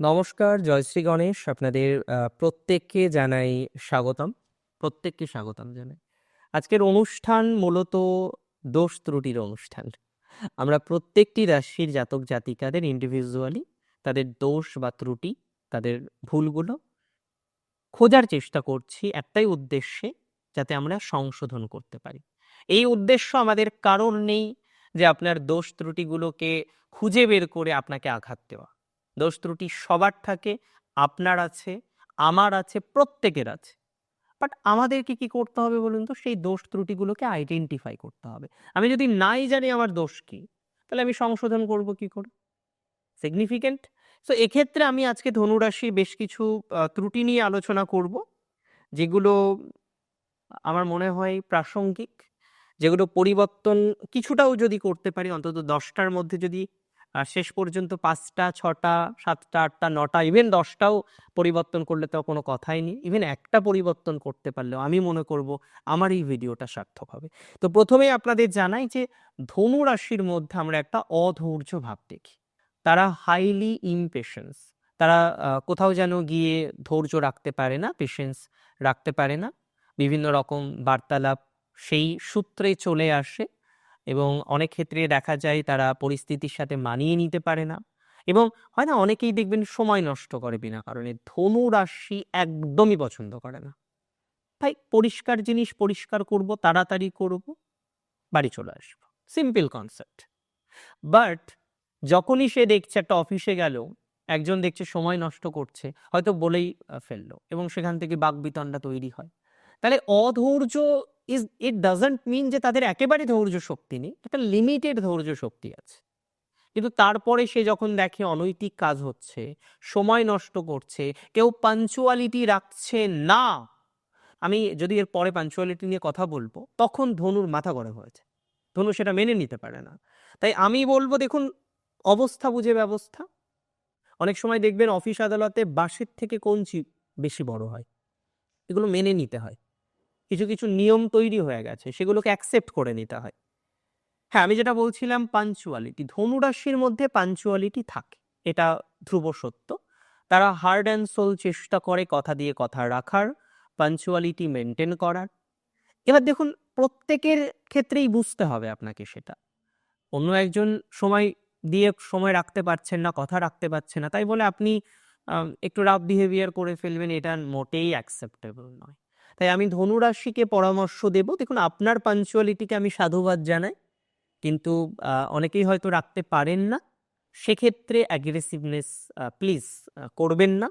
নমস্কার জয়শ্রী গণেশ। আপনাদের প্রত্যেককে জানাই স্বাগতম। প্রত্যেককে স্বাগতম জানাই। আজকের অনুষ্ঠান মূলত দোষ ত্রুটির অনুষ্ঠান। আমরা প্রত্যেকটি রাশির জাতক জাতিকাদের ইন্ডিভিজুয়ালি তাদের দোষ বা ত্রুটি, তাদের ভুলগুলো খোঁজার চেষ্টা করছি একটাই উদ্দেশ্যে যাতে আমরা সংশোধন করতে পারি। এই উদ্দেশ্য আমাদের কারণ নেই যে আপনার দোষ ত্রুটিগুলোকে খুঁজে বের করে আপনাকে আঘাত দেওয়া। দোষ ত্রুটি সবার থাকে, আপনার আছে, আমার আছে, প্রত্যেকের আছে। বাট আমাদেরকে কি করতে হবে বলুন তো? সেই দোষ ত্রুটিগুলোকে আইডেন্টিফাই করতে হবে। আমি যদি নাই জানি আমার দোষ কি, তাহলে আমি সংশোধন করব কি করে? সিগনিফিকেন্ট সো এক্ষেত্রে আমি আজকে ধনুরাশির বেশ কিছু ত্রুটি নিয়ে আলোচনা করব, যেগুলো আমার মনে হয় প্রাসঙ্গিক, যেগুলো পরিবর্তন কিছুটাও যদি করতে পারি, অন্তত দশটার মধ্যে যদি শেষ পর্যন্ত পাঁচটা, ছটা, সাতটা, আটটা, নটা ইভেন দশটাও পরিবর্তন করলে তো কোনো কথাই নেই। ইভেন একটা পরিবর্তন করতে পারলেও আমি মনে করব আমার এই ভিডিওটা সার্থক হবে। তো প্রথমেই আপনাদের জানাই যে ধনু রাশির মধ্যে আমরা একটা অধৈর্য ভাব দেখি। তারা হাইলি ইমপেশেন্স তারা কোথাও যেন গিয়ে ধৈর্য রাখতে পারে না পেশেন্স রাখতে পারে না। বিভিন্ন রকম বার্তালাপ সেই সূত্রে চলে আসে। এবং অনেক ক্ষেত্রে দেখা যায় তারা পরিস্থিতির সাথে মানিয়ে নিতে পারে না এবং হয় না অনেকেই দেখবেন সময় নষ্ট করে বিনা কারণে ধনু রাশি একদমই পছন্দ করে না। ভাই পরিষ্কার জিনিস পরিষ্কার করব, তাড়াতাড়ি করব, বাড়ি চলে আসব। সিম্পল কনসেপ্ট বাট যখনই সে দেখছে একটা অফিসে গেল, একজন দেখছে সময় নষ্ট করছে, হয়তো বলেই ফেলল এবং সেখান থেকে বাকবিতণ্ডা তৈরি হয়। তাহলে অধৈর্য ইজ ইট ডাজন্ট মিন যে তাদের একেবারে ধৈর্য শক্তি নেই, একটা লিমিটেড ধৈর্য শক্তি আছে। কিন্তু তারপরে সে যখন দেখে অনৈতিক কাজ হচ্ছে, সময় নষ্ট করছে, কেউ পাঞ্চুয়ালিটি রাখছে না, আমি যদি এর পরে পাঞ্চুয়ালিটি নিয়ে কথা বলব, তখন ধনুর মাথা গরম হয়েছে ধনু সেটা মেনে নিতে পারে না। তাই আমি বলব, দেখুন, অবস্থা বুঝে ব্যবস্থা। অনেক সময় দেখবেন অফিস আদালতে বাসের থেকে কঞ্চি বেশি বড় হয়। এগুলো মেনে নিতে হয়। কিছু কিছু নিয়ম তৈরি হয়ে গেছে, সেগুলোকে অ্যাকসেপ্ট করে নিতে হয়। হ্যাঁ আমি যেটা বলছিলাম পাঞ্চুয়ালিটি ধনুরাশির মধ্যে পাঞ্চুয়ালিটি থাকে, এটা ধ্রুব সত্য। তারা হার্ড অ্যান্ড সোল চেষ্টা করে কথা দিয়ে কথা রাখার পাঞ্চুয়ালিটি মেনটেন করার। এবার দেখুন, প্রত্যেকের ক্ষেত্রেই বুঝতে হবে আপনাকে সেটা। অন্য একজন সময় দিয়ে সময় রাখতে পারছেন না, কথা রাখতে পারছেন না, তাই বলে আপনি একটু রাফ বিহেভিয়ার করে ফেলবেন, এটা মোটেই অ্যাকসেপ্টেবল নয়। তাই আমি ধনুরাশিকে পরামর্শ দেব। দেখুন, আপনার পাঞ্চুয়ালিটিকে আমি সাধুবাদ জানাই। কিন্তু অনেকেই হয়তো রাখতে পারেন না। সেক্ষেত্রে অ্যাগ্রেসিভনেস প্লিজ করবেন না।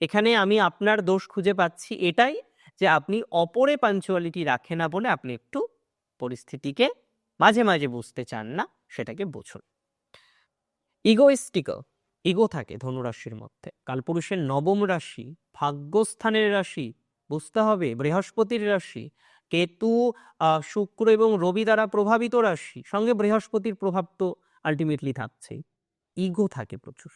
এখানে আমি আপনার দোষ খুঁজে পাচ্ছি এটাই যে আপনি অপরে পাঞ্চুয়ালিটি রাখে না বলে আপনি একটু পরিস্থিতিকে মাঝে মাঝে বুঝতে চান না, সেটাকে বুঝুন। ইগোইস্টিক্যাল ইগো থাকে ধনুরাশির মধ্যে। কালপুরুষের নবম রাশি, ভাগ্যস্থানের রাশি বুঝতে হবে, বৃহস্পতির রাশি। কেতু শুক্র এবং রবি দ্বারা প্রভাবিত রাশি, সঙ্গে বৃহস্পতির প্রভাব তো আলটিমেটলি থাকছেই। ইগো থাকে প্রচুর।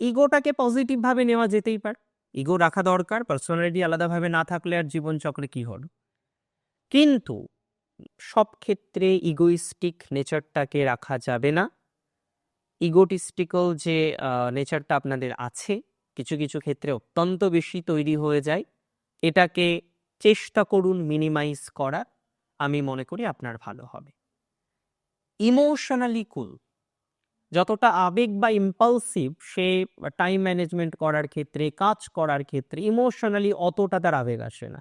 ইগোটাকে পজিটিভ ভাবে নেওয়া যেতেই পারে। ইগো রাখা দরকার পার্সোনালিটি আলাদাভাবে না থাকলে আর জীবনচক্রে কি হলো? কিন্তু সব ক্ষেত্রে ইগোইস্টিক নেচারটাকে রাখা যাবে না। ইগোটিস্টিক্যাল যে নেচারটা আপনাদের আছে কিছু কিছু ক্ষেত্রে অত্যন্ত বেশি তৈরি হয়ে যায়। এটাকে চেষ্টা করুন মিনিমাইজ করার আমি মনে করি আপনার ভালো হবে। ইমোশনালি কুল যতটা আবেগ বা ইম্পালসিভ সে টাইম ম্যানেজমেন্ট করার ক্ষেত্রে, কাজ করার ক্ষেত্রে ইমোশনালি অতটা তার আবেগ আসে না।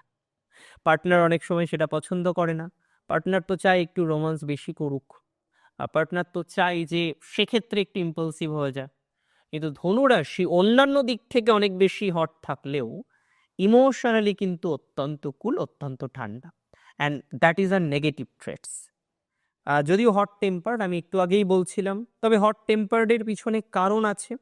পার্টনার অনেক সময় সেটা পছন্দ করে না। পার্টনার তো চায় একটু রোমান্স বেশি করুক। পার্টনার তো চাই যে সেক্ষেত্রে একটু ইম্পালসিভ হয়ে যায় কিন্তু ধনুরাশি অন্যান্য দিক থেকে অনেক বেশি হট থাকলেও ইমোশনালি কিন্তু অত্যন্ত কুল অত্যন্ত ঠান্ডা। And that is R negative traits যদিও হট টেম্পার্ড আমি একটু আগেই বলছিলাম, তবে হট টেম্পার্ডের পিছনে কারণ আছে।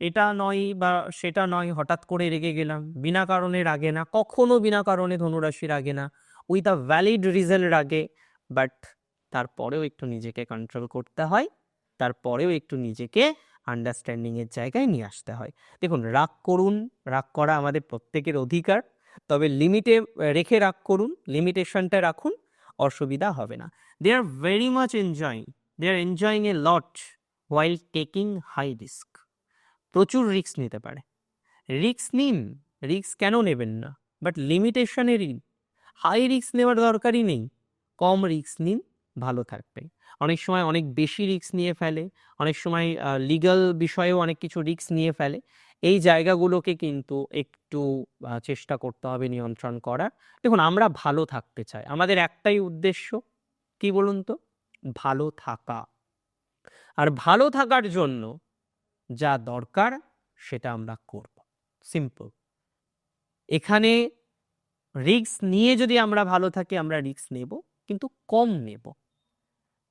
এটা নয় বা সেটা নয়, হঠাৎ করে রেগে গেলাম, বিনা কারণে রাগে না, কখনো বিনা কারণে ধনুরাশি রাগে না উইথ আ ভ্যালিড রিজন রাগে বাট তারপরেও একটু নিজেকে কন্ট্রোল করতে হয়, তারপরেও একটু নিজেকে আন্ডারস্ট্যান্ডিং এর জায়গায় নিয়ে আসতে হয়। দেখুন, রাগ করুন, রাগ করা আমাদের প্রত্যেকের অধিকার, তবে লিমিটে রেখে রাগ করুন লিমিটেশনটা রাখুন, অসুবিধা হবে না। They are very much enjoying they are enjoying a lot while taking high risk প্রচুর রিস্ক নিতে পারে। রিস্ক নিন রিস্ক কেন নেবেন না? বাট লিমিটেশনে নিন হাই রিস্ক নেওয়ার দরকারই নেই। কম রিস্ক নিন, ভালো থাকবে। অনেক সময় অনেক বেশি রিস্ক নিয়ে ফেলে, অনেক সময় লিগ্যাল বিষয়েও অনেক কিছু রিস্ক নিয়ে ফেলে। এই জায়গাগুলোকে কিন্তু একটু চেষ্টা করতে হবে নিয়ন্ত্রণ করার। দেখুন, আমরা ভালো থাকতে চাই। আমাদের একটাই উদ্দেশ্য, কি বলুন তো? ভালো থাকা। আর ভালো থাকার জন্য যা দরকার, সেটা আমরা করব। সিম্পল। এখানে রিস্ক নিয়ে যদি আমরা ভালো থাকি, আমরা রিস্ক নেব, কিন্তু কম নেব।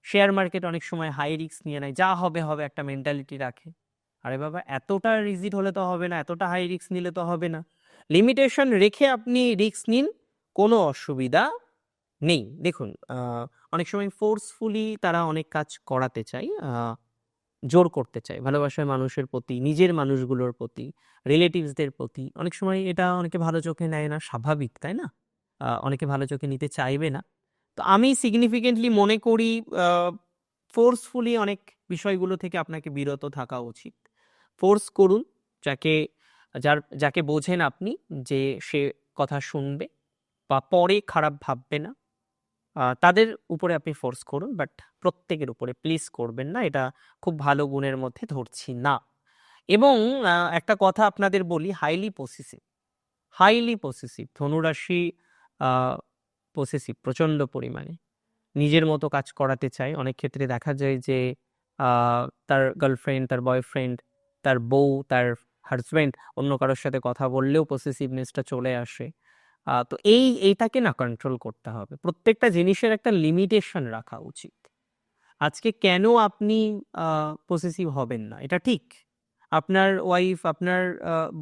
শেয়ার মার্কেট অনেক সময় হাই রিস্ক নিয়ে নেয়। যা হবে হবে একটা মেন্টালিটি রাখে। আরে বাবা, এতটা রিজিট হলে তো হবে না, এতটা হাই রিস্ক নিলে তো হবে না। লিমিটেশন রেখে আপনি রিস্ক নিন, কোনো অসুবিধা নেই। দেখুন অনেক সময় ফোর্সফুলি তারা অনেক কাজ করাতে চায় জোর করতে চায়। ভালোবাসার মানুষের প্রতি, নিজের মানুষগুলোর প্রতি রিলেটিভসদের প্রতি। অনেক সময় এটা অনেকে ভালো চোখে নেয় না, স্বাভাবিক, তাই না? অনেকে ভালো চোখে নিতে চাইবে না। তো আমি সিগনিফিকেন্টলি মনে করি ফোর্সফুলি অনেক বিষয়গুলো থেকে আপনাকে বিরত থাকা উচিত। ফোর্স করুন, যাকে, যার, যাকে বোঝেন আপনি যে সে কথা শুনবে বা পরে খারাপ ভাববে না। তাদের উপরে আপনি ফোর্স করুন বাট প্রত্যেকের উপরে প্লিজ করবেন না, এটা খুব ভালো গুণের মধ্যে ধরছি না। এবং একটা কথা আপনাদের বলি হাইলি পসেসিভ হাইলি পসেসিভ ধনুরাশি পসেসিভ প্রচণ্ড পরিমাণে। নিজের মতো কাজ করাতে চায় অনেক ক্ষেত্রে দেখা যায় যে তার গার্লফ্রেন্ড তার বয়ফ্রেন্ড তার বউ, তার হাজব্যান্ড অন্য কারোর সাথে কথা বললেও পসেসিভনেসটা চলে আসে। তো এই, এইটাকে না কন্ট্রোল করতে হবে। প্রত্যেকটা জিনিসের একটা লিমিটেশন রাখা উচিত। আজকে কেন আপনি পসেসিভ হবেন না? এটা ঠিক। আপনার ওয়াইফ আপনার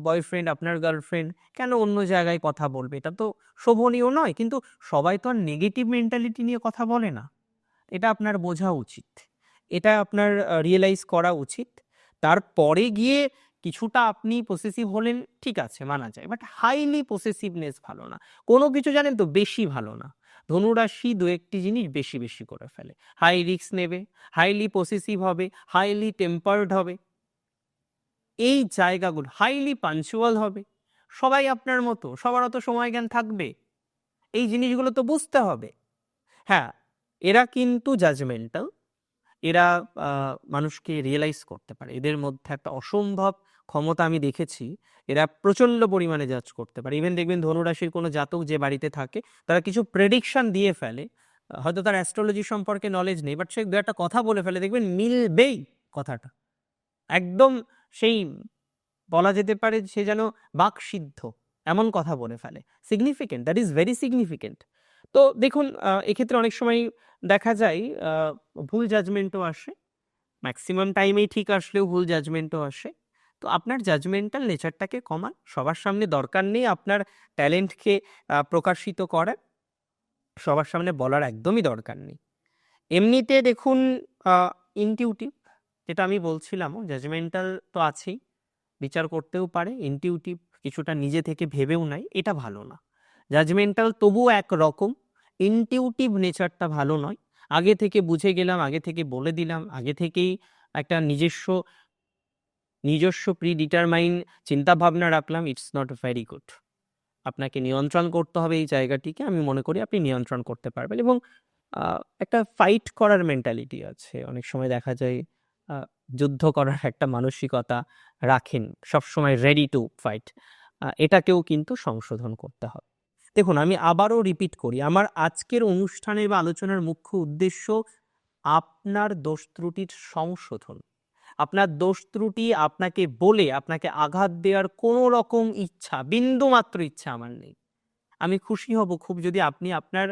বয়ফ্রেন্ড আপনার গার্লফ্রেন্ড কেন অন্য জায়গায় কথা বলবে? এটা তো শোভনীয় নয়, কিন্তু সবাই তো আর নেগেটিভ মেন্টালিটি নিয়ে কথা বলে না। এটা আপনার বোঝা উচিত। এটা আপনার রিয়েলাইজ করা উচিত। তারপরে গিয়ে কিছুটা আপনি পসেসিভ হলেন, ঠিক আছে, মানা যায়। বাট হাইলি পসেসিভনেস ভালো না। কোনো কিছু জানেন তো, বেশি ভালো না। ধনুরাশি দু একটি জিনিস বেশি বেশি করে ফেলে। হাই রিস্ক নেবে হাইলি পসেসিভ হবে হাইলি টেম্পার্ড হবে। এই জায়গাগুলো হাইলি পাঞ্চুয়াল হবে। সবাই আপনার মতো, সবার অত সময় জ্ঞান থাকবে। এই জিনিসগুলো তো বুঝতে হবে। হ্যাঁ এরা কিন্তু জাজমেন্টাল এরা মানুষকে রিয়েলাইজ করতে পারে। এদের মধ্যে একটা অসম্ভব ক্ষমতা আমি দেখেছি। এরা প্রচণ্ড পরিমাণে জাজ করতে পারে। ইভেন দেখবেন ধনুরাশির কোনো জাতক যে বাড়িতে থাকে, তারা কিছু প্রেডিকশন দিয়ে ফেলে। হয়তো তার অ্যাস্ট্রোলজি সম্পর্কে নলেজ নেই বাট সে দু একটা কথা বলে ফেলে। দেখবেন মিলবেই কথাটা। একদম সেই বলা যেতে পারে সে যেন বাকসিদ্ধ, এমন কথা বলে ফেলে। Significant that is very significant তো দেখুন এক্ষেত্রে অনেক সময় দেখা যায় ভুল জাজমেন্টও আসে। ম্যাক্সিমাম টাইমেই ঠিক আসলেও ভুল জাজমেন্টও আসে। তো আপনার জাজমেন্টাল নেচারটাকে কমান। সবার সামনে দরকার নেই আপনার ট্যালেন্টকে প্রকাশিত করার। সবার সামনে বলার একদমই দরকার নেই। এমনিতে দেখুন ইনটিউটিভ যেটা আমি বলছিলাম জাজমেন্টাল তো আছেই। বিচার করতেও পারে ইনটিউটিভ কিছুটা নিজে থেকে ভেবেও নাই এটা ভালো না। জাজমেন্টাল তবুও এক রকম ইনটিউটিভ নেচারটা ভালো নয়। আগে থেকে বুঝে গেলাম, আগে থেকে বলে দিলাম, আগে থেকেই একটা নিজস্ব নিজস্ব প্রি ডিটারমাইন চিন্তা ভাবনা রাখলাম ইটস নট ভেরি গুড আপনাকে নিয়ন্ত্রণ করতে হবে এই জায়গাটিকে, আমি মনে করি আপনি নিয়ন্ত্রণ করতে পারবেন। এবং একটা ফাইট করার মেন্টালিটি আছে। অনেক সময় দেখা যায় যুদ্ধ করার একটা মানসিকতা রাখেন, সবসময় রেডি টু ফাইট এটাকেও কিন্তু সংশোধন করতে হবে। দেখুন, আমি আবারও রিপিট করি, আমার আজকের অনুষ্ঠানের বা আলোচনার মুখ্য উদ্দেশ্য আপনার দোষ ত্রুটির সংশোধন। আপনার দোষ ত্রুটি আপনাকে বলে, আপনাকে আঘাত দেওয়ার কোনো রকম ইচ্ছা বিন্দু মাত্র ইচ্ছা আমার নেই। আমি খুশি হব খুব যদি আপনি আপনার,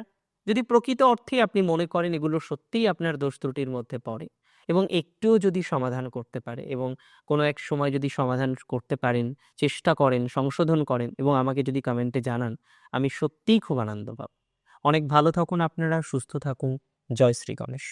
যদি প্রকৃত অর্থে আপনি মনে করেন এগুলো সত্যিই আপনার দোষ ত্রুটির মধ্যে পড়ে। এবং একটুও যদি সমাধান করতে পারে এবং কোনো এক সময় যদি সমাধান করতে পারেন, চেষ্টা করেন, সংশোধন করেন এবং আমাকে যদি কমেন্টে জানান, আমি সত্যিই খুব আনন্দ পাব। অনেক ভালো থাকুন আপনারা, সুস্থ থাকুন। জয় শ্রী গণেশ।